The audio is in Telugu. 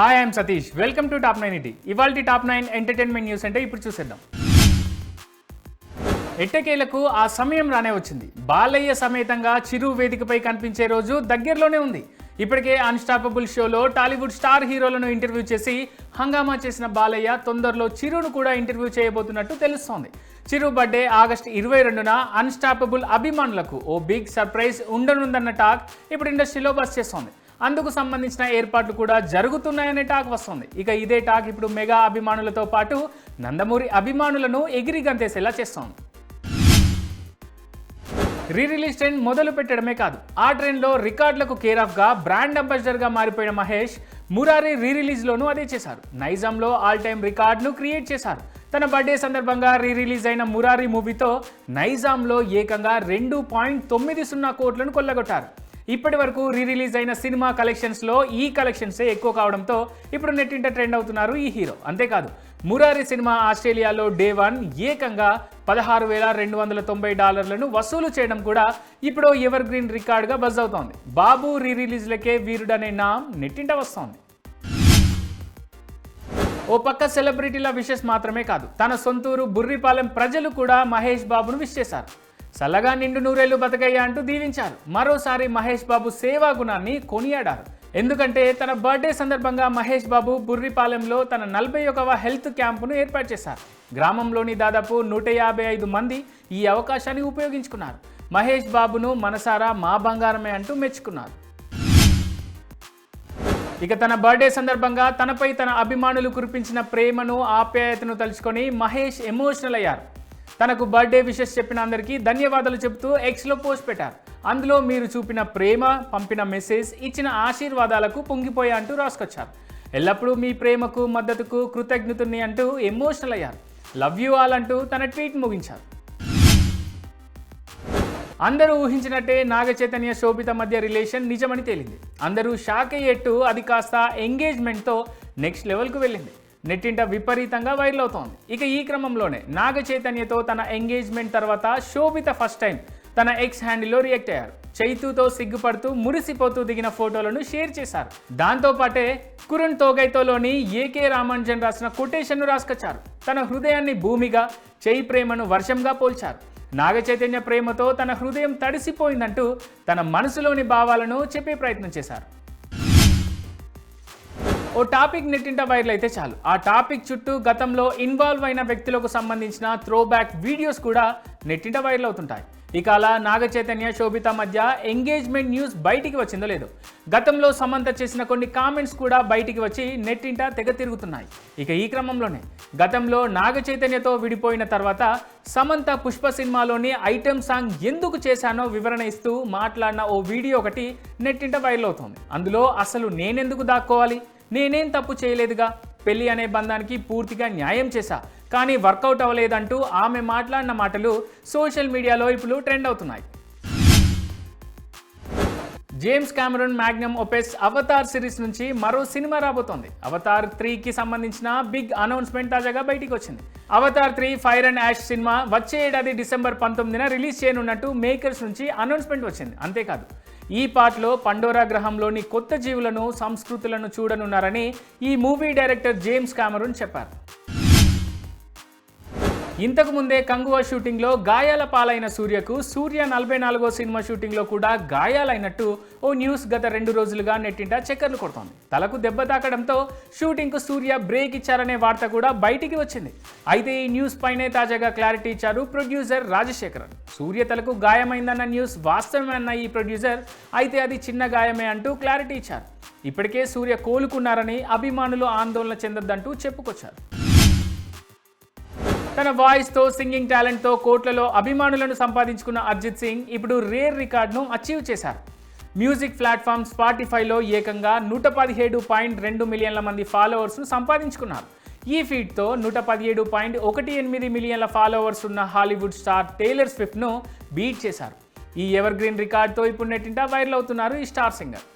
Hi I'm Satish welcome to top nine ET ఇవాళ టాప్ నైన్ ఎంటర్టైన్మెంట్ న్యూస్ అంటే ఇప్పుడు చూసేద్దాం. ఎట్టకేలకు ఆ సమయం రానే వచ్చింది. బాలయ్య సమేతంగా చిరు వేదికపై కనిపించే రోజు దగ్గరలోనే ఉంది. ఇప్పటికే అన్స్టాపబుల్ షోలో టాలీవుడ్ స్టార్ హీరోలను ఇంటర్వ్యూ చేసి హంగామా చేసిన బాలయ్య తొందరలో చిరును కూడా ఇంటర్వ్యూ చేయబోతున్నట్టు తెలుస్తోంది. చిరు బర్త్డే ఆగస్ట్ ఇరవై రెండున అన్స్టాపబుల్ అభిమానులకు ఓ బిగ్ సర్ప్రైజ్ ఉండనుందన్న టాక్ ఇప్పుడు ఇండస్ట్రీలో బస్ చేస్తోంది. అందుకు సంబంధించిన ఏర్పాట్లు కూడా జరుగుతున్నాయనే టాక్ వస్తుంది. ఇక ఇదే టాక్ ఇప్పుడు మెగా అభిమానులతో పాటు నందమూరి అభిమానులను ఎగిరి గంతేసేలా చేస్తోంది. రీ రిలీజ్ ట్రెండ్ మొదలు పెట్టడమే కాదు ఆ ట్రెండ్లో రికార్డులకు కేర్ ఆఫ్గా బ్రాండ్ అంబాసిడర్గా మారిపోయిన మహేష్ మురారి రీ రిలీజ్లోనూ అదే చేశారు. నైజాంలో ఆల్ టైమ్ రికార్డ్ను క్రియేట్ చేశారు. తన బర్త్డే సందర్భంగా రీ రిలీజ్ అయిన మురారి మూవీతో నైజాంలో ఏకంగా రెండు పాయింట్ తొమ్మిది సున్నా కోట్లను కొల్లగొట్టారు. ఇప్పటి వరకు రీ రిలీజ్ అయిన సినిమా కలెక్షన్స్లో ఈ కలెక్షన్సే ఎక్కువ కావడంతో ఇప్పుడు నెట్టింట ట్రెండ్ అవుతున్నారు ఈ హీరో. అంతేకాదు మురారి సినిమా ఆస్ట్రేలియాలో డే వన్ ఏకంగా పదహారు వేల రెండు వందల తొంభై డాలర్లను వసూలు చేయడం కూడా ఇప్పుడు ఎవర్ గ్రీన్ రికార్డ్గా బజ్ అవుతోంది. బాబు రీ రిలీజ్లకే వీరుడనే నామ్ నెట్టింట వస్తోంది. ఓ పక్క సెలబ్రిటీల విషెస్ మాత్రమే కాదు తన సొంతూరు బుర్రిపాలెం ప్రజలు కూడా మహేష్ బాబును విష్ చేశారు. చల్లగా నిండు నూరేళ్ళు బతకయ్యా అంటూ దీవించారు. మరోసారి మహేష్ బాబు సేవా గుణాన్ని కొనియాడారు. ఎందుకంటే తన బర్త్డే సందర్భంగా మహేష్ బాబు బుర్రిపాలెంలో తన నలభై ఒకవ హెల్త్ క్యాంపును ఏర్పాటు చేశారు. గ్రామంలోని దాదాపు నూట యాభై ఐదు మంది ఈ అవకాశాన్ని ఉపయోగించుకున్నారు. మహేష్ బాబును మనసారా మా బంగారమే అంటూ మెచ్చుకున్నారు. ఇక తన బర్త్డే సందర్భంగా తనపై తన అభిమానులు కురిపించిన ప్రేమను ఆప్యాయతను తలుచుకొని మహేష్ ఎమోషనల్ అయ్యారు. తనకు బర్త్డే విషెస్ చెప్పిన అందరికీ ధన్యవాదాలు చెబుతూ ఎక్స్లో పోస్ట్ పెట్టారు. అందులో మీరు చూపిన ప్రేమ పంపిన మెసేజ్ ఇచ్చిన ఆశీర్వాదాలకు పొంగిపోయా అంటూ రాసుకొచ్చారు. ఎల్లప్పుడూ మీ ప్రేమకు మద్దతుకు కృతజ్ఞతని అంటూ ఎమోషనల్ అయ్యారు. లవ్ యూ ఆల్ అంటూ తన ట్వీట్ ముగించారు. అందరూ ఊహించినట్టే నాగ చైతన్య శోభిత మధ్య రిలేషన్ నిజమని తేలింది. అందరూ షాక్ అయ్యేట్టు అది కాస్త ఎంగేజ్మెంట్తో నెక్స్ట్ లెవెల్కు వెళ్ళింది. నెట్టింట విపరీతంగా వైరల్ అవుతోంది. ఇక ఈ క్రమంలోనే నాగ చైతన్యతో తన ఎంగేజ్మెంట్ తర్వాత శోభిత ఫస్ట్ టైం తన ఎక్స్ హ్యాండిల్లో రియాక్ట్ అయ్యారు. చైతుతో సిగ్గుపడుతూ మురిసిపోతూ దిగిన ఫోటోలను షేర్ చేశారు. దాంతో పాటే కురుణ్ తోగైతోలోని ఏకే రామానుజన్ రాసిన కొటేషన్ను రాసుకొచ్చారు. తన హృదయాన్ని భూమిగా చేయి ప్రేమను వర్షంగా పోల్చారు. నాగ చైతన్య ప్రేమతో తన హృదయం తడిసిపోయిందంటూ తన మనసులోని భావాలను చెప్పే ప్రయత్నం చేశారు. ఓ టాపిక్ నెట్టింట వైరల్ అయితే చాలు. ఆ టాపిక్ చుట్టూ గతంలో ఇన్వాల్వ్ అయిన వ్యక్తులకు సంబంధించిన త్రో బ్యాక్ వీడియోస్ కూడా నెట్టింట వైరల్ అవుతుంటాయి. ఇక అలా నాగ చైతన్య శోభిత మధ్య ఎంగేజ్మెంట్ న్యూస్ బయటికి వచ్చిందో లేదో. గతంలో సమంత చేసిన కొన్ని కామెంట్స్ కూడా బయటికి వచ్చి నెట్టింట తెగ తిరుగుతున్నాయి. ఇక ఈ క్రమంలోనే గతంలో నాగ చైతన్యతో విడిపోయిన తర్వాత సమంత పుష్ప సినిమాలోని ఐటెం సాంగ్ ఎందుకు చేశానో వివరణ ఇస్తూ మాట్లాడిన ఓ వీడియో ఒకటి నెట్టింట వైరల్ అవుతోంది. అందులో అసలు నేనెందుకు దాక్కోవాలి? నేనేం తప్పు చేయలేదుగా? పెళ్ళి అనే బంధానికి పూర్తిగా న్యాయం చేశా. కానీ వర్కౌట్ అవ్వలేదంటూ ఆమె మాట్లాడిన మాటలు సోషల్ మీడియాలో ఇప్పుడు ట్రెండ్ అవుతున్నాయి. James Cameron magnum opus Avatar series నుంచి మరో సినిమా రాబోతోంది. అవతార్ త్రీకి సంబంధించిన బిగ్ అనౌన్స్మెంట్ తాజాగా బయటికి వచ్చింది Avatar three fire and ash cinema వచ్చే ఏడాది డిసెంబర్ పంతొమ్మిదిన రిలీజ్ చేయనున్నట్టు మేకర్స్ నుంచి అనౌన్స్మెంట్ వచ్చింది. అంతేకాదు ఈ పాటలో పండోరా గ్రహంలోని కొత్త జీవులను సంస్కృతులను చూడనున్నారని ఈ మూవీ డైరెక్టర్ జేమ్స్ కామరూన్ చెప్పారు. ఇంతకు ముందే కంగువా షూటింగ్లో గాయాల పాలైన సూర్యకు సూర్య నలభై నాలుగో సినిమా షూటింగ్లో కూడా గాయాలైనట్టు ఓ న్యూస్ గత రెండు రోజులుగా నెట్టింట చక్కర్లు కొడుతోంది. తలకు దెబ్బ తాకడంతో షూటింగ్కు సూర్య బ్రేక్ ఇచ్చారనే వార్త కూడా బయటికి వచ్చింది. అయితే ఈ న్యూస్ పైనే తాజాగా క్లారిటీ ఇచ్చారు ప్రొడ్యూసర్ రాజశేఖరన్. సూర్య తలకు గాయమైందన్న న్యూస్ వాస్తవమే అన్న ఈ ప్రొడ్యూసర్ అయితే అది చిన్న గాయమే అంటూ క్లారిటీ ఇచ్చారు. ఇప్పటికే సూర్య కోలుకున్నారని అభిమానులు ఆందోళన చెందొద్దంటూ చెప్పుకొచ్చారు. తన వాయిస్తో సింగింగ్ టాలెంట్తో కోట్లలో అభిమానులను సంపాదించుకున్న అర్జిత్ సింగ్ ఇప్పుడు రేర్ రికార్డ్ను అచీవ్ చేశారు. మ్యూజిక్ ప్లాట్ఫామ్ స్పాటిఫైలో ఏకంగా నూట పదిహేడు పాయింట్ రెండు మిలియన్ల మంది ఫాలోవర్స్ను సంపాదించుకున్నారు. ఈ ఫీట్తో నూట పదిహేడు పాయింట్ ఒకటి ఎనిమిది మిలియన్ల ఫాలోవర్స్ ఉన్న హాలీవుడ్ స్టార్ టేలర్ స్విఫ్ట్ను బీట్ చేశారు. ఈ ఎవర్ గ్రీన్ రికార్డ్తో ఇప్పుడు నెట్టింటా వైరల్ అవుతున్నారు ఈ స్టార్ సింగర్.